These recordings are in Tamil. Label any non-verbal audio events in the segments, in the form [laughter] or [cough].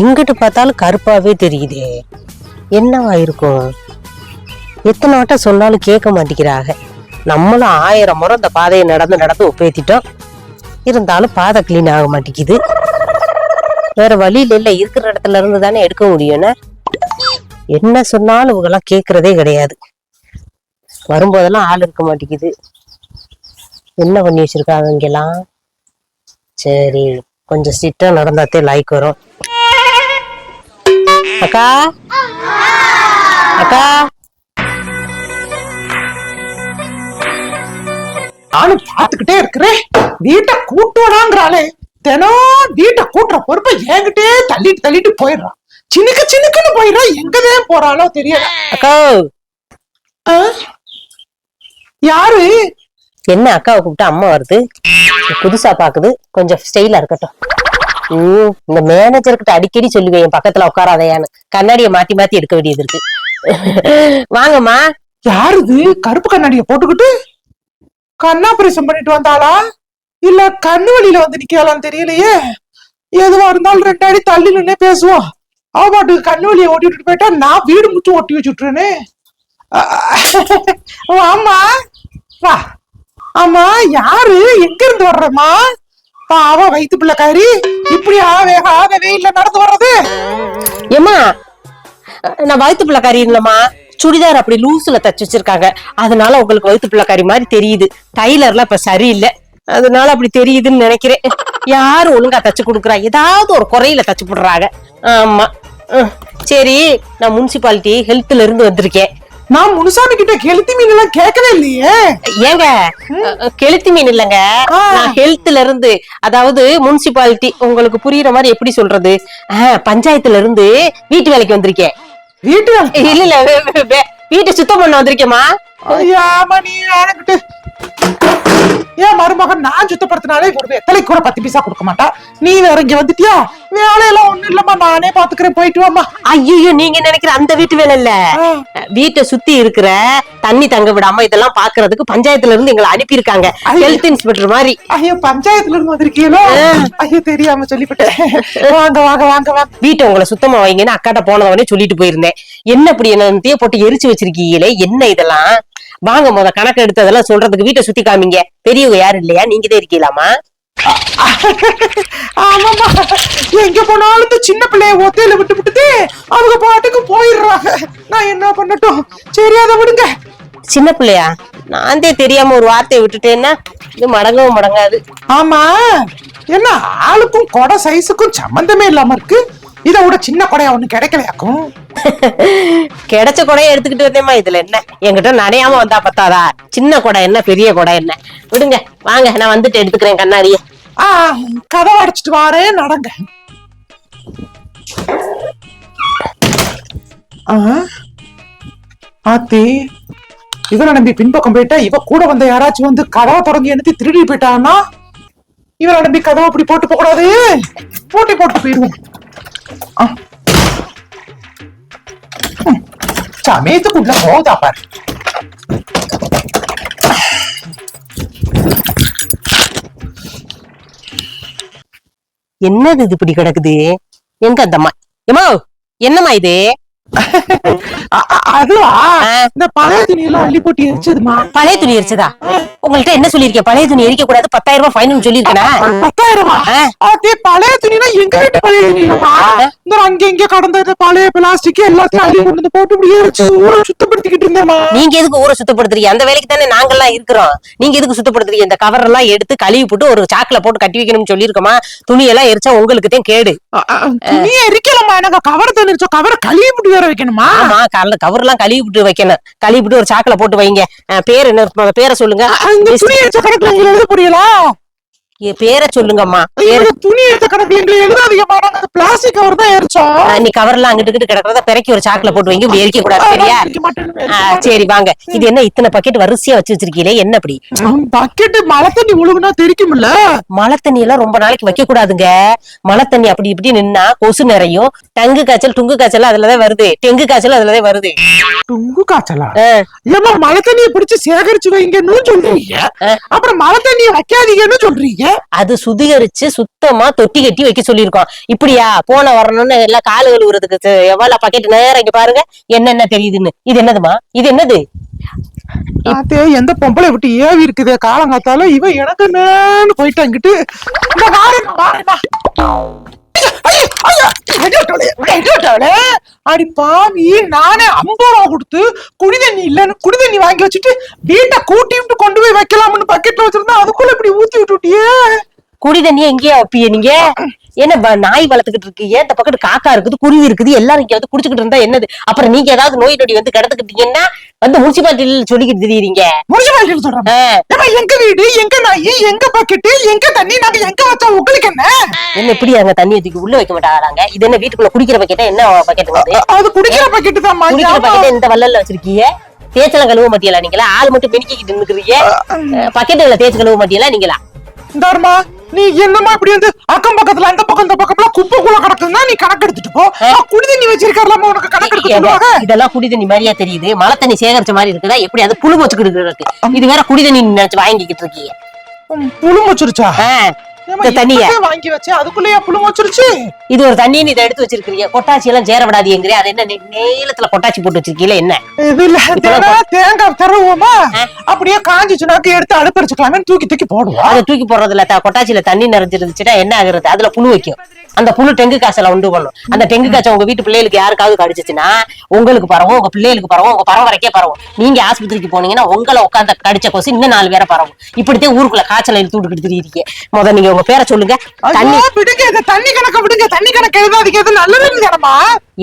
எங்கிட்டு பார்த்தாலும் கருப்பாகவே தெரியுதே. என்னவா இருக்கும்? எத்தனை வட்டம் சொன்னாலும் கேட்க மாட்டேங்கிறாங்க நம்மளும் ஆயிரம் முறை இந்த பாதையை நடந்து நடந்து ஒப்பேத்திட்டோம். இருந்தாலும் பாதை க்ளீன் ஆக மாட்டேங்குது. வேற வழியில் இல்லை இருக்கிற இடத்துல இருந்து தானே எடுக்க முடியும்னு. என்ன சொன்னாலும் இவங்கெல்லாம் கேட்கறதே கிடையாது. வரும்போதெல்லாம் ஆள் இருக்க மாட்டேங்குது. என்ன பண்ணி வச்சிருக்காங்க இங்கெல்லாம்? சரி கொஞ்சம் ஸ்ட்ரிக்டா நடந்தாத்தே லைக் வரும். அக்கா? அக்கா? நானும் பாத்துக்கிட்டே இருக்கிறேன். வீட்டை கூட்டுவடாங்கிறாளே தினம் வீட்டை கூட்டுற பொறுப்பை என்கிட்டே தள்ளிட்டு தள்ளிட்டு போயிடுறான் சின்னுக்கு சின்னுக்குன்னு போயிடுறா. எங்கதான் போறாளோ தெரியல. அக்கா? யாரு? என்ன அக்காவை கூப்பிட்டு அம்மா வருது? புதுசா பாக்குது கொஞ்சம் ஸ்டைலா இருக்கட்டும். ம், இந்த மேனேஜர் கிட்ட அடிக்கடி சொல்லுவேன் என் பக்கத்துல உட்காராதையான்னு. கண்ணாடியை மாத்தி மாத்தி எடுக்க வேண்டியது இருக்கு. வாங்கம்மா. யாரு இது கருப்பு கண்ணாடிய போட்டுக்கிட்டு? கண்ணாபரேஷன் பண்ணிட்டு வந்தாளா? இல்ல கண்ணு வழியில வந்து நிக்கலான்னு தெரியலையே? எதுவா இருந்தாலும் ரெண்டு அடி தள்ளி நின்னே பேசுவோம். அவ பாட்டுக்கு கண்ணு வழியை ஓட்டி விட்டுட்டு போயிட்டா நான் வீடு முச்சு ஒட்டி வச்சுட்டுறேனே ஆமா வா. ஆமா யாரு? எங்க இருந்து வர்றமா பாவ வயித்து பிள்ளைக்காரி இப்படி ஆவே ஆகவே இல்ல நடந்து வர்றது. ஏம்மா நான் வயிற்று பிள்ளைக்காரி இல்லம்மா. சுடிதார் அப்படி லூஸ்ல தச்சு வச்சிருக்காங்க. அதனால உங்களுக்கு வயிற்று பிள்ளைக்காரி மாதிரி தெரியுது. டைலர்லாம் இப்ப சரியில்லை. அதனால அப்படி தெரியுதுன்னு நினைக்கிறேன். யாரு ஒழுங்கா தச்சு கொடுக்குறா? ஏதாவது ஒரு குறையில தச்சு போடுறாங்க. ஆமா. சரி நான் முனிசிபாலிட்டி ஹெல்த்ல இருந்து வந்திருக்கேன். நான் முனுசாமி கிட்ட கெளுத்தி மீன் எல்லாம் கேட்கவே இல்லையே. ஏங்க கெளுத்தி மீன் இல்லைங்க. நான் ஹெல்த்ல இருந்து அதாவது முனிசிபாலிட்டி உங்களுக்கு புரியுற மாதிரி எப்படி சொல்றது? பஞ்சாயத்துல இருந்து வீட்டு வேலைக்கு வந்திருக்கேன். வீட்டு இல்ல இல்ல வீட்டை சுத்தம் பண்ண வந்திருக்கேம்மா. ஐயாமா நீ எனக்கிட்டு ஏன் மருமகன் நான் சுத்தப்படுத்தினாலே ஒரு வெத்தலை கூட பத்து பைசா கொடுக்க மாட்டா? நீ வேற இங்க வந்துட்டியா? வேலையெல்லாம் ஒண்ணும் இல்லம்மா நானே பாத்துக்கிறேன் போயிட்டு வாமா ஐயோ நீங்க நினைக்கிற அந்த வீட்டு வேலை இல்ல. வீட்டை சுத்தி இருக்கிற தண்ணி தங்க விடாம இதெல்லாம் பாக்குறதுக்கு பஞ்சாயத்துல இருந்து எங்களை அனுப்பியிருக்காங்க. ஹெல்த் இன்ஸ்பெக்டர் மாதிரி. ஐயோ பஞ்சாயத்துல இருந்து வந்திருக்கீங்களோ? ஐயோ தெரியாம சொல்லிவிட்டேன். வாங்க வாங்க வாங்க வாங்க. வீட்டை உங்களை சுத்தமா வைங்கன்னு அக்காட்ட போனவனே சொல்லிட்டு போயிருந்தேன். என்ன இப்படி என்ன போட்டு எரிச்சு வச்சிருக்கீங்களே என்ன இதெல்லாம்? வாங்க முத கணக்கு எடுத்து அதெல்லாம் சொல்றதுக்கு வீட்டை சுத்தி காமிங்க. பெரியவங்க யாரும் இல்லையா? நீங்க தான் இருக்கீங்களாமா ஆமாமா எங்க போனாலும் இந்த சின்ன பிள்ளைய ஒத்தையில விட்டு விட்டுட்டு அவங்க பாட்டுக்கு போயிடுறாங்க. நான் என்ன பண்ணட்டும்? சரி அதை விடுங்க. சின்ன பிள்ளையா? நான் தெரியாம ஒரு வார்த்தையை விட்டுட்டேன்னா இது மடங்கவும் மடங்காது. ஆமா. என்ன ஆளுக்கும் கொடை சைஸுக்கும் சம்பந்தமே இல்லாம இருக்கு. இதை விட சின்ன கொடையா ஒண்ணு கிடைக்கலையாக்கும்? கிடைச்ச கொடையை எடுத்துக்கிட்டு வந்தேம்மா இதுல என்ன? என்கிட்ட நனையாம வந்தா பத்தாதா? சின்ன கொடை என்ன பெரிய கொடை என்ன? விடுங்க வாங்க நான் வந்துட்டு எடுத்துக்கிறேன் கண்ணாடிய. ஆ கதவை அடைச்சிட்டு வாரேன் நடங்க. ஆ, ஆத்தி இவனை நம்பி பின்பக்கம் போயிட்டா இவ கூட வந்த யாராச்சும் வந்து கதவை தொடங்கி எடுத்து திருடி போயிட்டான்னா இவனை நம்பி கதவை அப்படி போட்டு போக கூடாது போட்டி போட்டு போயிடுவோம் ஆ. சமயத்துக்குள்ள போதா பாரு என்னது இது இப்படி கிடக்குது எங்க அந்தம்மா ஏமா என்னம்மா இது அதுவா? ஆ. இந்த பழைய துணியெல்லாம் அள்ளி போட்டு எரிச்சதுமா? பழைய துணி எரிச்சதா? உங்கள்ட்ட என்ன சொல்லிருக்கேன் பழைய துணி எரிக்க கூடாது பத்தாயிரம் ரூபாய் ஃபைன் சொல்லிருக்கேனா பத்தாயிரமா. அதே பழைய துணினா எங்க வீட்டு பழைய இந்த அங்க இங்க கடந்த பழைய பிளாஸ்டிக் எல்லாத்தையும் அள்ளி கொண்டு வந்து போட்டு இப்படியே வச்சு ஊரை சுத்தப்படுத்திக்கிட்டு இருந்தேமா நீங்க எதுக்கு ஊரை சுத்தப்படுத்துறீங்க? அந்த வேலைக்கு தானே நாங்கெல்லாம் இருக்கிறோம். நீங்க எதுக்கு சுத்தப்படுத்துறீங்க? இந்த கவர் எல்லாம் எடுத்து கழுவி போட்டு ஒரு சாக்குல போட்டு கட்டி வைக்கணும்னு சொல்லியிருக்கோமா? துணி எல்லாம் எரிச்சா உங்களுக்கு தான் கேடு துணியை எரிக்கலமா எனக்கு கவர் தந்துருச்சோம் கவரை கழுவி போட்டு வேற வைக்கணுமா? ஆமா காலைல கவர் எல்லாம் கழுவி விட்டு வைக்கணும். கழுவி விட்டு ஒரு சாக்குல போட்டு வைங்க. பேர் என்ன பேரை சொல்லுங்க. துணி எடுத்த கணக்குல எங்களை எழுத புரியல பேரை சொல்லுங்கம்மா. துணி எடுத்த கணக்குல எங்களை எழுதாதீங்கம்மா. நாங்க பிளாஸ்டிக் கவர் தான் நீ கவர் எல்லாம் அங்கிட்டு கிடக்கிறத பிறக்கி ஒரு சாக்குல போட்டு வைங்க இப்படி எரிக்க கூடாது சரியா? சரி வாங்க. இது என்ன இத்தனை பக்கெட் வரிசையா வச்சு வச்சிருக்கீங்களே என்ன அப்படி பக்கெட் மழை தண்ணி ஒழுகுனா தெரிக்கும்ல? மழை தண்ணி எல்லாம் ரொம்ப நாளைக்கு வைக்க கூடாதுங்க. மழை தண்ணி அப்படி இப்படி நின்னா கொசு நிறையும். டங்கு காய்ச்சல் டுங்கு காய்ச்சல் அதுலதான் வருது. டெங்கு காய்ச்சல் அதுலதான் வருது. துங்கு காய்ச்சலா? ஏமா மழை தண்ணியை பிடிச்சு சேகரிச்சு வைங்கன்னு சொல்றீங்க? அப்புறம் மழை தண்ணியை வைக்காதீங்கன்னு சொல்றீங்க? அது சுத்திகரிச்சு சுத்தமா தொட்டி கட்டி வைக்க சொல்லியிருக்கோம். இப்படியா போன வரணும்னு எல்லாம் காலு கழுவுறதுக்கு எவ்வளவு பக்கெட் நேரம் இங்க பாருங்க. என்னென்ன தெரியுதுன்னு. இது என்னதுமா? இது என்னது? எந்த பொம்பளை விட்டு ஏவி இருக்குதே? காலங்காத்தால இவ எனக்கு என்னன்னு போயிட்டாங்கிட்டு அடி பாவி நானே ஐம்பது ரூபா கொடுத்து குடி தண்ணி இல்லன்னு குடி தண்ணி வாங்கி வச்சுட்டு வீட்டை கூட்டி விட்டு கொண்டு போய் வைக்கலாம்னு பக்கெட்ல வச்சிருந்தா அதுக்குள்ள இப்படி ஊத்தி விட்டுட்டியே. குடி தண்ணியை எங்கேயா வைப்பீங்க நீங்க? என்ன நாய் வளர்த்துக்கிட்டு இருக்கீங்க இந்த பக்கத்து காக்கா இருக்குது குருவி இருக்குது எல்லாரும் இங்க வந்து குடிச்சுக்கிட்டு இருந்தா என்னது? அப்புறம் நீங்க ஏதாவது நோய் நொடி வந்து கிடத்துக்கிட்டீங்கன்னா வந்து முனிசிபாலிட்டியில் சொல்லிக்கிட்டு தெரியுறீங்க. மாதிரி சொல்றேன். எங்க வீடு எங்க நாய் எங்க பக்கெட்டு எங்க தண்ணி நாங்க எங்க வச்சா உங்களுக்கு என்ன? என்ன இப்படி அங்க தண்ணி தூக்கி உள்ள வைக்க மாட்டாங்க இது என்ன வீட்டுக்குள்ள குடிக்கிற பக்கெட்டா என்ன பக்கெட் அது குடிக்கிற பக்கெட்டு தான் குடிக்கிற பக்கெட்டை இந்த வள்ளல்ல வச்சிருக்கீங்க. தேய்ச்சலாம் கழுவ மாட்டியலா நீங்களா? ஆள் மட்டும் பெருக்கிக்கிட்டு நிக்கிறீங்க பக்கெட்டுல தேய்ச்சி கழுவ மாட்டியலா நீங்களா? இந்தாருமா நீ என்னமா இப்படி வந்து அக்கம் பக்கத்துல அந்த பக்கம் இந்த பக்கம்லாம் குப்பைக்குள்ள கிடக்குதுன்னா நீ கணக்கு எடுத்துட்டு போ. குடி தண்ணி வச்சிருக்காருலாமா உனக்கு கணக்கு எடுத்து சொல்லுவாங்க. இதெல்லாம் குடி தண்ணி மாதிரியா தெரியுது. மழை தண்ணி சேகரிச்ச மாதிரி இருக்குதா? எப்படி அது புழு வச்சுக்கிட்டு இருக்கு இது வேற குடி தண்ணி நினைச்சு வாங்கிக்கிட்டு இருக்கீங்க. புழு வச்சிருச்சா இந்த தண்ணிய. வாங்கி வச்சு அதுக்குள்ளேயே புழு வச்சிருச்சு இது ஒரு தண்ணின்னு இதை எடுத்து வச்சிருக்கீங்க கொட்டாச்சி எல்லாம் சேர விடாதீங்கிறே அது என்ன நெ- நீளத்துல கொட்டாச்சி போட்டு வச்சிருக்கீங்களா என்ன? இது இல்ல தேங்காய் தருவோமா? அப்படியே காஞ்சிச்சுனாக்க எடுத்து அடுப்பு வச்சுக்கலாமே தூக்கி தூக்கி போடுவோம். அதை தூக்கி போடுறதுல த- கொட்டாச்சியில தண்ணி நிறைஞ்சிருந்துச்சுன்னா என்ன ஆகுறது? அதுல புழு வைக்கும். அந்த புழு டெங்கு காய்ச்சல உண்டு பண்ணும். அந்த டெங்கு காய்ச்சல் உங்க வீட்டு பிள்ளைகளுக்கு யாருக்காவது கடிச்சிச்சுன்னா உங்களுக்கு பரவும் உங்க பிள்ளைகளுக்கு பரவும் உங்க பரவரைக்கே பரவும். நீங்க ஆஸ்பத்திரிக்கு போனீங்கன்னா உங்களை உட்காந்து கடிச்ச கொசு இன்னும் நாலு பேரை பரவும். இப்படித்தான் ஊருக்குள்ள காய்ச்சல் இழுத்து விட்டுக்கிட்டு திரியிருக்கீங்க முத நீங்க உங்க பேரை சொல்லுங்க. தண்ணி விடுங்க தண்ணி கணக்க விடுங்க. தண்ணி கணக்கு எழுதாதீங்க. நல்லது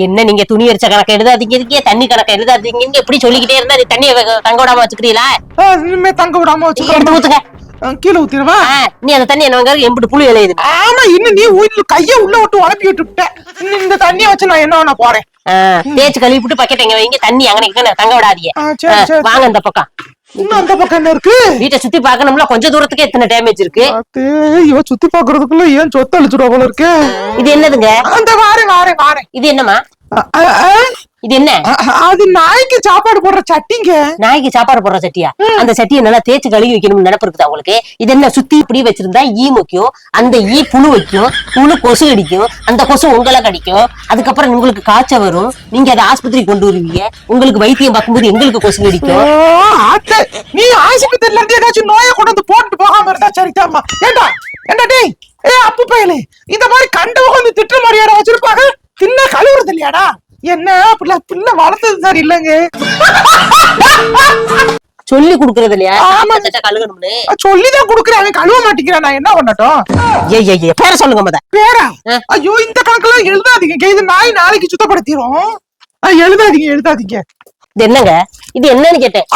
என்ன நீங்க துணி எரிச்ச கணக்கு எழுதாதீங்க தண்ணி கணக்கு எழுதாதீங்க. இப்படி சொல்லிக்கிட்டே இருந்தா நீ தண்ணியை தங்க விடாம வச்சுக்கிறீங்களா? தங்க விடாம எடுத்து வச்சுக்கோ ஊத்துங்க. கீழே ஊத்திடுவா? நீ அந்த தண்ணி என்ன எம்பிட்டு புழு எழுதுது ஆமா இன்னும் நீ கைய உள்ள விட்டு உழப்பி விட்டுட்ட இந்த தண்ணிய வச்சு நான் என்ன பண்ண போறேன். தேய்ச்சி கழுவி விட்டு பக்கெட் எங்க வைங்க தண்ணி அங்கே தங்க விடாதீங்க. வாங்க இந்த பக்கம். இன்னும் அந்த பக்கம் இருக்கு? வீட்டை சுத்தி பார்க்கணும்ல கொஞ்ச தூரத்துக்கு எத்தனை டேமேஜ் இருக்கு. இவ சுத்தி பாக்குறதுக்குள்ள ஏன் சொத்து அழிச்சுடுவா போல இருக்கு? இது என்னதுங்க? அந்த வாரேன் வாரேன் வாரேன். இது என்னமா இது என்ன? அது நாய்க்கு சாப்பாடு போடுற சட்டிங்க. நாய்க்கு சாப்பாடு போடுற சட்டியா? அந்த சட்டியை நல்லா தேய்ச்சி கழுவி வைக்கணும்னு நினைப்பு இருக்குதா உங்களுக்கு? இது என்ன சுத்தி இப்படி வச்சிருந்தா ஈ முக்கியம் அந்த ஈ புழு வைக்கும் புழு கொசு கடிக்கும் அந்த கொசு உங்களை கடிக்கும் அதுக்கப்புறம் உங்களுக்கு காய்ச்சல் வரும் நீங்க அதை ஆஸ்பத்திரிக்கு கொண்டு வருவீங்க உங்களுக்கு வைத்தியம் பார்க்கும்போது எங்களுக்கு கொசு அத்தை, நீ ஆஸ்பத்திரியில இருந்து ஏதாச்சும் நோயை கொண்டு வந்து போட்டு போகாம இருந்தா சரிதாம்மா ஏண்டா ஏண்டா டேய் ஏ அப்பு பயலே இந்த மாதிரி கண்டவங்க வந்து திட்டுற மாதிரியாடா வச்சிருப்பாங்க? தின்ன கழுவுறது இல்லையாடா? என்ன? பிள்ளை பிள்ளை வளர்த்தது சரி இல்லைங்க. சொல்லி கொடுக்கறது இல்லையா? கழுகணும்னு. சொல்லிதான் குடுக்குறேன். அவன் கழுவ மாட்டேங்கிறான். நான் என்ன பண்ணட்டும்? ஏய் பேர சொல்லுங்க முத பேரா. ஐயோ இந்த கணக்கெல்லாம் எழுதாதீங்க. இது நாய் நாளைக்கு சுத்தப்படுத்திரும். ஆ, எழுதாதீங்க எழுதாதீங்க. இது என்னங்க? இது என்னன்னு கேட்டேன்.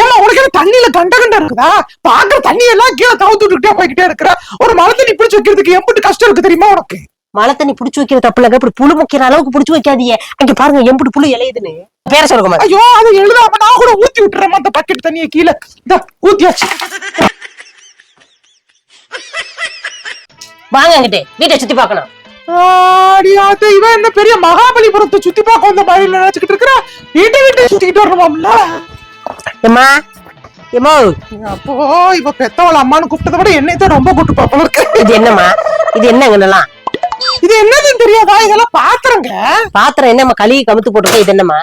ஏம்மா உனக்கு என்ன தண்ணியில கண்ட கண்ட இருக்குதா? பாக்குற தண்ணி எல்லாம் கீழே விட்டுக்கிட்டே போய்கிட்டே இருக்கிற ஒரு மழை தண்ணி பிடிச்சு வைக்கிறதுக்கு எம்பிட்டு கஷ்டம் இருக்கு தெரியுமா உனக்கு? மழை தண்ணி புடிச்சு வைக்கிற தப்பு இல்லங்க இப்படி புழு முக்கிற அளவுக்கு புடிச்சு வைக்காதீங்க. அங்க பாருங்க எம்புட்டு புழு இலையுதுன்னு. பேர சொல்லுங்க. ஐயோ அது எழுதாம நான் கூட ஊத்தி விட்டுறேன் அந்த பக்கெட் தண்ணியை கீழே. ஊத்தியாச்சு வாங்க அங்கிட்டு வீட்டை சுத்தி பார்க்கணும். ஆடி ஆத்த இவன் என்ன பெரிய மகாபலிபுரத்தை சுத்தி பார்க்க வந்த மாதிரி நினைச்சுக்கிட்டு இருக்கிற? வீட்டை வீட்டை சுத்திக்கிட்டு வரணுமாம்ல ஏம்மா ஏமோ அப்போ இவ பெத்தவள அம்மான்னு கூப்பிட்டதை விட என்னை தான் ரொம்ப கூட்டு பாப்பல இருக்கு. இது என்னம்மா? இது என்னங்கன்னலாம் இது என்னதுன்னு தெரியாதா? இதெல்லாம் பாத்திரங்க. பாத்திரம் என்னம்மா? கழுவி கமுத்து போட்டுருக்கோம் இது என்னம்மா?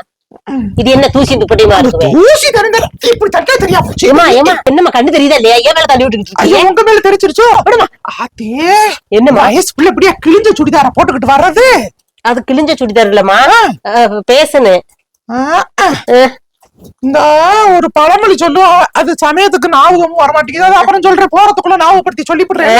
இது என்ன தூசி துப்பட்டியுமா இருக்குவே? ஊசி தெரிஞ்ச இப்படி தட்டே தெரியா? போச்சு. ஏமா ஏமா என்னம்மா கண்ணு தெரியுதா இல்லையா? ஏன் மேல தள்ளி விட்டுக்கிட்டு ஐயோ உங்க மேல தெரிச்சிருச்சோ ஆத்தே என்னம்மா? வயசு பிள்ளை இப்படியா கிழிஞ்ச சுடிதார போட்டுக்கிட்டு வர்றது? அது கிழிஞ்ச சுடிதார் இல்லம்மா. பேசுனு இந்த ஒரு பழமொழி சொல்லுவோம் அது சமயத்துக்கு ஞாபகமும் வர மாட்டேங்குது அது அப்புறம் சொல்றேன். போறதுக்குள்ள ஞாபகப்படுத்தி சொல்லிவிடுறேன்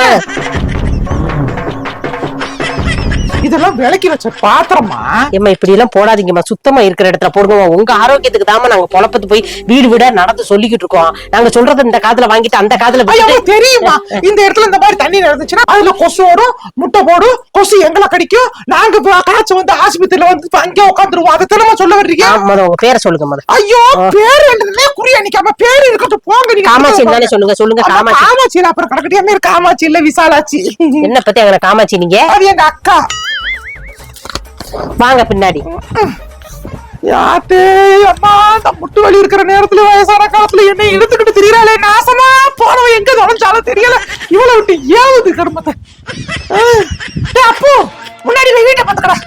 இதெல்லாம் விலைக்கு வச்ச பாத்திரமா? ஏம்மா இப்படி எல்லாம் போடாதீங்கம்மா. சுத்தமா இருக்கிற இடத்துல போடுங்கம்மா. உங்க ஆரோக்கியத்துக்கு தாமா நாங்க பொழப்பத்து போய் வீடு வீடா நடந்து சொல்லிக்கிட்டு இருக்கோம். நாங்க சொல்றத இந்த காதுல வாங்கிட்டு அந்த காதுல தெரியுமா? இந்த இடத்துல இந்த மாதிரி தண்ணி நடந்துச்சுன்னா அதுல கொசு ஓடும் முட்டை போடும் கொசு எங்களை கடிக்கும். நாங்க காய்ச்ச வந்து ஆஸ்பத்திரியில வந்து அங்கே உட்காந்துருவோம். அதை தினமா சொல்ல வர்றீங்க? உங்க பேரை சொல்லுங்க ஐயோ பேர் என்னதுன்னே குறி அணிக்காம பேர் இருக்கட்டும் போங்க நீங்க காமாட்சி தானே சொல்லுங்க சொல்லுங்க காமாட்சி. காமாட்சியில அப்புறம் இருக்கு காமாட்சி இல்ல விசாலாட்சி? என்ன பத்தி அங்க காமாட்சி நீங்க? அது எங்க அக்கா. வாங்க பின்னாடி. யாத்தே அம்மா இந்த முட்டு வலி இருக்கிற நேரத்துல வயசான காலத்துல என்ன இழுத்துக்கிட்டு தெரியறாளே நாசமா போனவன் எங்க தொலைஞ்சாலும் தெரியல. இவ்வளவு விட்டு ஏவுது கருமத்தை. பாத்துக்கடா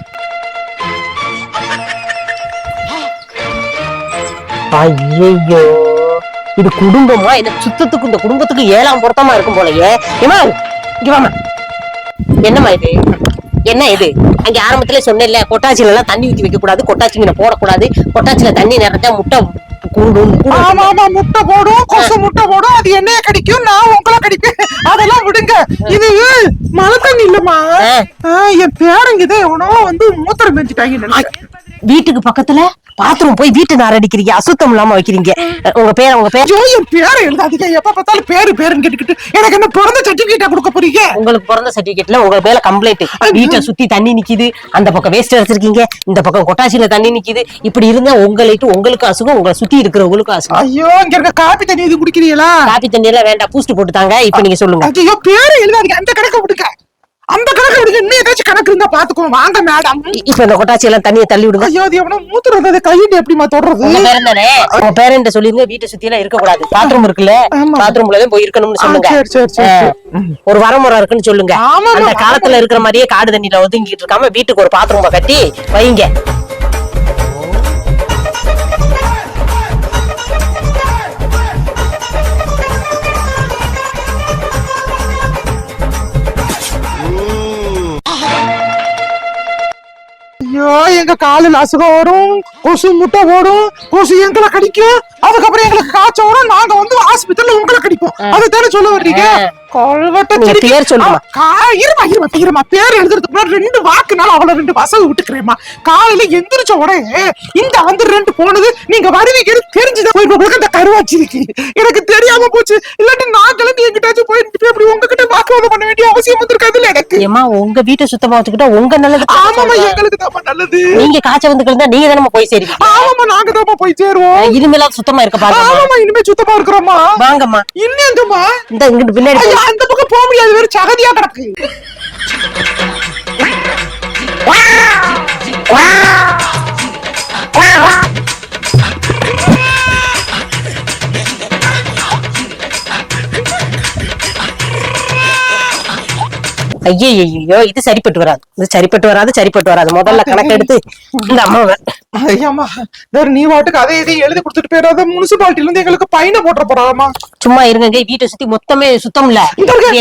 ஐயோ இது குடும்பமா? இந்த சுத்தத்துக்கு இந்த குடும்பத்துக்கு ஏழாம் பொருத்தமா இருக்கும் போலயே. இவா இங்க என்னம்மா இது? என்ன இது? அங்க ஆரம்பத்துல சொன்னேன்ல கொட்டாச்சில எல்லாம் தண்ணி ஊத்தி வைக்க கூடாது கொட்டாச்சிங்க போடக்கூடாது கொட்டாச்சில தண்ணி நிறைஞ்சா முட்டை கூடும் ஆமா ஆமா முட்டை போடும் கொசு முட்டை போடும் அது என்னைய கடிக்கும் நான் உங்களை கடிப்பேன். அதெல்லாம் விடுங்க. இது மழை தண்ணி இல்லம்மா. என் பேரங்கிட்ட எவனோ வந்து மூத்திரம் பெஞ்சிட்டாங்க வீட்டுக்கு பக்கத்துல பாத்ரூம் போய் வீட்டு நார் அடிக்கிறீங்க அசுத்தம் இல்லாம வைக்கிறீங்க. உங்க பேர் உங்க பேர் ஐயோ என் பேரை எழுதாதீங்க. எப்ப பார்த்தாலும் பேரு பேருன்னு கேட்டுக்கிட்டு எனக்கு என்ன பிறந்த சர்டிபிகேட்டா கொடுக்க போறீங்க? உங்களுக்கு பிறந்த சர்டிபிகேட்ல உங்க மேல கம்ப்ளைண்ட் வீட்டை சுத்தி தண்ணி நிக்குது. அந்த பக்கம் வேஸ்ட் அடிச்சிருக்கீங்க. இந்த பக்கம் கொட்டாச்சியில தண்ணி நிக்குது. இப்படி இருந்தா உங்களுக்கு உங்களுக்கு அசுகம் உங்களை சுத்தி இருக்கிறவங்களுக்கும் அசுகம். ஐயோ இங்க இருக்க காப்பி தண்ணி இது குடிக்கிறீங்களா? காப்பி தண்ணி எல்லாம் வேண்டாம் பூஸ்ட் போட்டுட்டாங்க இப்ப நீங்க சொல்லுங்க. ஐயோ பேரை எழுதாதீங்க. அந்த கணக்கு விடுங்க. அந்த கணக்கு விடுங்க. இன்னும் ஏதாச்சும் கணக்கு இருந்தா பாத்துக்கோ. வாங்க மேடம் இப்ப இந்த கொட்டாச்சி எல்லாம் தண்ணியை தள்ளி விடுங்க. ஐயோ அது எவனோ மூத்திரம் அதை கையிட்டு எப்படிமா தொடுறது? உங்க பேர் தானே உங்க பேரண்ட சொல்லிருங்க. வீட்டை சுத்தி எல்லாம் இருக்க கூடாது பாத்ரூம் இருக்குல்ல. பாத்ரூம்ல போய் இருக்கணும்னு சொல்லுங்க. சரி. ஒரு வரமுறை இருக்குன்னு சொல்லுங்க. அந்த காலத்துல இருக்கிற மாதிரியே காடு தண்ணியில ஒதுங்கிட்டு இருக்காம வீட்டுக்கு ஒரு பாத்ரூம் கட்டி வைங்க. ஐயோ எங்க காலில் அசுகம் வரும் கொசு முட்டை போடும் கொசு எங்களை கடிக்கும். அதுக்கப்புறம் எங்களுக்கு காய்ச்சல் வரும் நாங்க வந்து ஆஸ்பத்திரியில உங்களை கடிப்போம். அதுதானே சொல்ல வர்றீங்க? பேர் சொல்லுமா. இருமா இருமா இருமா. பேர் எழுதுறதுக்கு முன்னாடி ரெண்டு வாக்குனால அவளை ரெண்டு வசவு விட்டுக்கிறேம்மா. காலையில எந்திரிச்ச உடனே இந்த வந்து ரெண்டு போனது நீங்க வருவீங்கன்னு தெரிஞ்சுதான் போய் உங்களுக்கு அந்த எனக்கு தெரியாம போச்சு. இல்லாட்டி நான் கிளம்பி எங்கிட்டாச்சும் போயிட்டு அப்படி உங்ககிட்ட வாக்குவாதம் பண்ண வேண்டிய அவசியம் வந்திருக்காதுல்ல எனக்கு. ஏமா உங்க வீட்டை சுத்தமா வச்சுக்கிட்டா உங்க நல்லது ஆமாமா எங்களுக்கு தான் நல்லது. நீங்க காய்ச்சல் வந்து கிடந்தா நீங்க தானே போய் சேருவீங்க? ஆமாமா நாங்க தான் போய் சேருவோம். இனிமேலாம் சுத்தமா இருக்க பாருங்க ஆமாமா இனிமே சுத்தமா இருக்கிறோமா வாங்கம்மா. இன்னும் எங்கம்மா இந்த இங்கிட்டு பின்னாடி நான் அந்த பக்கம் போக முடியாது வேற சகதியா கிடக்கு Wow! Wow! Wow! ஐயோ இது சரிப்பட்டு வராது. இது சரிப்பட்டு வராது சரிப்பட்டு வராது. முதல்ல கணக்கு எடுத்து இந்த அம்மாவை. ஐயாமா நீ வாட்டுக்கு அதை இதையும் எழுதி கொடுத்துட்டு போயிடாத முனிசிபாலிட்டில இருந்து எங்களுக்கு பையனை போட்டுற போறாமா சும்மா இருங்க வீட்டை சுத்தி மொத்தமே சுத்தம் இல்ல.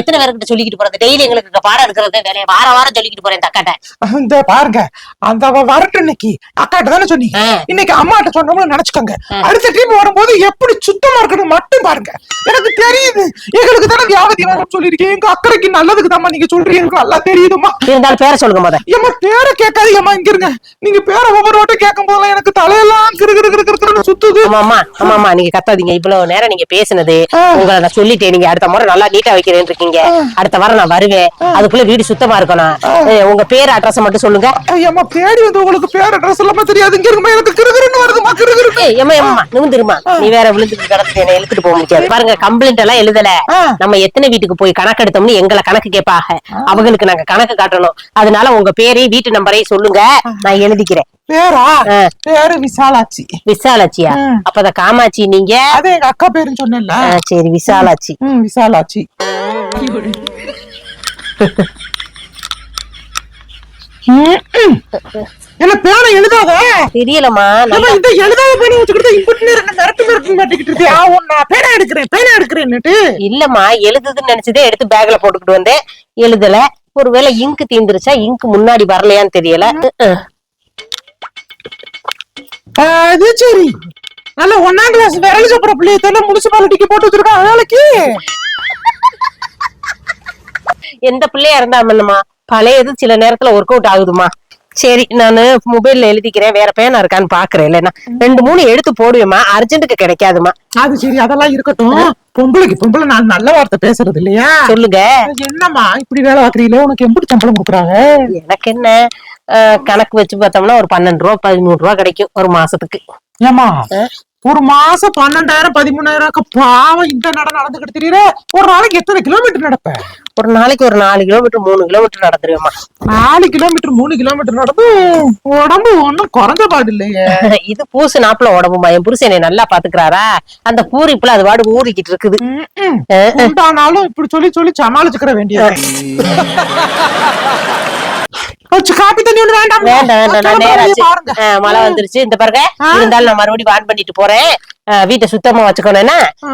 எத்தனை பேர்கிட்ட சொல்லிக்கிட்டு போறது? டெய்லி எங்களுக்கு பாடம் இருக்கிறது வேலையை. வார வாரம் சொல்லிக்கிட்டு போறேன் தக்காட்ட இந்த பாருங்க அந்த அவ வரட்டும் இன்னைக்கு. அக்காட்ட தானே சொன்னீங்க. ஆ. இன்னைக்கு அம்மாட்ட சொன்னோம்னு நினைச்சுக்கோங்க. அடுத்த ட்ரிப் வரும்போது எப்படி சுத்தமா இருக்கணும் மட்டும் பாருங்க. எனக்கு தெரியுது. எங்களுக்கு தானே வியாபதி வரும் சொல்லிருக்கேன் எங்க அக்கறைக்கு நல்லதுக்கு தாம்மா நீங்க சொல்றீங்க. எனக்கு நல்லா தெரியுதுமா இருந்தாலும் பேர சொல்லுங்க முத. ஏம்மா பேரை கேட்காதீங்கம்மா இங்க இருங்க நீங்க பேரை ஒவ்வொரு வாட்டும் கேட்கும் போதெல்லாம் எனக்கு தலையெல்லாம் கிரு கிரு கிரு கிருன்னு சுத்துது. ஆமாமா ஆமாமா நீங்க கத்தாதீங்க. இவ்வளவு நேரம் நீங்க பேசுனது. உங்களை நான் சொல்லிட்டேன். நீங்க அடுத்த முறை நல்லா நீட்டா வைக்கிறேன் இருக்கீங்க. அடுத்த வாரம் நான் வருவேன். அதுக்குள்ள வீடு சுத்தமா இருக்கணும். உங்க பேர் அட்ரஸ் மட்டும் சொல்லுங்க. ஐயம்மா தேடி வந்து உங்களுக்கு பேர் அட்ரஸ் எல்லாமே தெரியாது. இங்க இருக்குமா எனக்கு கிரு கிருன்னு வருதுமா கிரு கிரு ஏய், ஏம்மா ஏம்மா நிமிந்துருமா நீ வேற விழுந்துட்டு கிடந்து என்ன இழுத்துட்டு போக முடியாது. பாருங்க கம்ப்ளைண்ட் எல்லாம் எழுதல. நம்ம எத்தனை வீட்டுக்கு போய் கணக்கு எடுத்தோம்னு எங்களை கணக்கு கேட்பாங்க. அவங்களுக்கு நாங்க கணக்கு காட்டணும். அதனால உங்க பேரையும் வீட்டு நம்பரையும் சொல்லுங்க. நான் எழுதிக்கிறேன். பேரா. பேரு விசாலாட்சி. விசாலாட்சியா? ம். அப்பத காமாட்சி நீங்க? அதே எங்க அக்கா பேருன்னு சொன்னேன்ல. சரி விசாலாட்சி. விசாலாட்சி. ம். என்ன பேனை எழுதாத? தெரியலம்மா ஏம்மா, நல்லா இந்த எழுதாத பேனை வச்சுக்கிட்டு இம்புட்டு நேரம் மிரட்டு மிரட்டு மாட்டிக்கிட்டு இருக்கியா? நான் பேனா எடுக்கிறேன் பேனா எடுக்கிறேன்னுட்டு. இல்லம்மா எழுதுதுன்னு நினைச்சதே எடுத்து பேக்ல போட்டுக்கிட்டு வந்தேன். எழுதல. ஒருவேளை இங்கு தீந்துருச்சா? இங்கு முன்னாடி வரலையான்னு தெரியல. அது சரி. நல்ல ஒன்னாம் கிளாஸ் விரல் சாப்பிட பிள்ளைய தானே முனிசிபாலிட்டிக்கு போட்டு வச்சிருக்கான் வேலைக்கு எந்த பிள்ளையா இருந்தா என்னம்மா பழையது சில நேரத்துல ஒர்க் அவுட் ஆகுதுமா சரி நானு மொபைல்ல எழுதிக்கிறேன். வேற பேனா இருக்கான்னு பாக்குறேன் இல்லைன்னா. ரெண்டு மூணு எடுத்து போடுவேம்மா. அர்ஜென்ட்டுக்கு கிடைக்காதுமா அது சரி அதெல்லாம் இருக்கட்டும். பொம்பளைக்கு பொம்பளை நான் நல்ல வார்த்தை பேசுறது இல்லையா? சொல்லுங்க. என்னம்மா இப்படி வேலை பாக்குறீங்களே உனக்கு எப்படி சம்பளம் கொடுக்குறாங்க. எனக்கு என்ன? கணக்கு வச்சு பார்த்தோம்னா ஒரு பன்னெண்டு ரூபா பதிமூணு ரூபா கிடைக்கும் ஒரு மாசத்துக்கு. ஏமா? ஒரு மாசம் பன்னெண்டாயிரம் பதிமூணாயிரம் பாவம் இந்த நட நடந்துகிட்டு தெரியல ஒரு நாளைக்கு எத்தனை கிலோமீட்டர் நடப்ப? ஒரு நாளைக்கு ஒரு நாலு கிலோமீட்டர் மூணு கிலோமீட்டர் நடந்துருவேம்மா. நாலு கிலோமீட்டர் மூணு கிலோமீட்டர் நடந்து உடம்பு ஒண்ணும் குறைஞ்ச பாடு இல்லையே. [laughs] இது பூசு நாப்புல உடம்புமா என் புருஷன் என்னை நல்லா பாத்துக்கிறாரா? அந்த பூரிப்புல அது பாடு ஊறிக்கிட்டு இருக்குது. உண்டானாலும் இப்படி சொல்லி சொல்லி சமாளிச்சுக்கிற வேண்டியது. போச்சு காப்பி தண்ணி ஒண்ணு வேண்டாம். வேண்டாம் வேண்டாம் நேராச்சு மழை வந்துருச்சு. இந்த பாருங்க. இருந்தாலும் நான் மறுபடியும் வான் பண்ணிட்டு போறேன். வீட்டை சுத்தமா வச்சுக்கணும் என்ன? ஆ,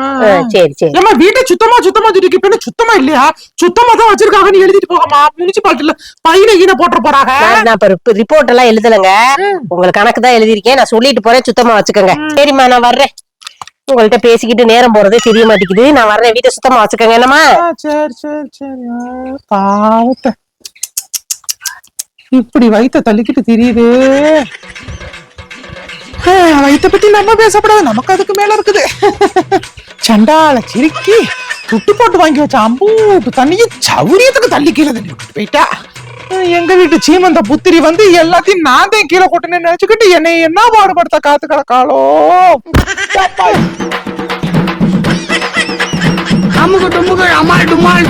சரி சரி. ஏமா வீட்டை சுத்தமா சுத்தமா வச்சுட்டு இப்ப சுத்தமா இல்லையா? சுத்தமா தான் வச்சிருக்காங்கன்னு எழுதிட்டு போகமா முனிசிபாலிட்டில பையில ஈன போட்டு போறாங்க நான் இப்ப ரிப்போர்ட் எல்லாம் எழுதலைங்க. உங்களுக்கு கணக்கு தான் எழுதியிருக்கேன். நான் சொல்லிட்டு போறேன் சுத்தமா வச்சுக்கோங்க. சரிம்மா நான் வர்றேன். உங்கள்ட்ட பேசிக்கிட்டு நேரம் போறதே தெரிய மாட்டேங்குது. நான் வர்றேன் வீட்டை சுத்தமா வச்சுக்கோங்க என்னம்மா? ஆ, சரி சரி சரி. பாவத்தை. இப்படி வயிற்ற தள்ளிக்கிட்டு தெரியுது. வயிற்ற பத்தி நம்ம பேசப்படாது. நமக்கு அதுக்கு மேல இருக்குது. சண்டால சிரிக்கி துட்டு போட்டு வாங்கி வச்ச அம்பூட்டு தண்ணியை சௌரியத்துக்கு தள்ளி கீழே தள்ளி விட்டுட்டு போயிட்டா. எங்க வீட்டு சீமந்த புத்திரி வந்து எல்லாத்தையும் நான் தான் கீழே கொட்டணும்னு நினைச்சுக்கிட்டு என்னை என்ன பாடுபடுத்த காத்து கிடக்காளோ? அப்பா. அமுகு டுமுகு அமால்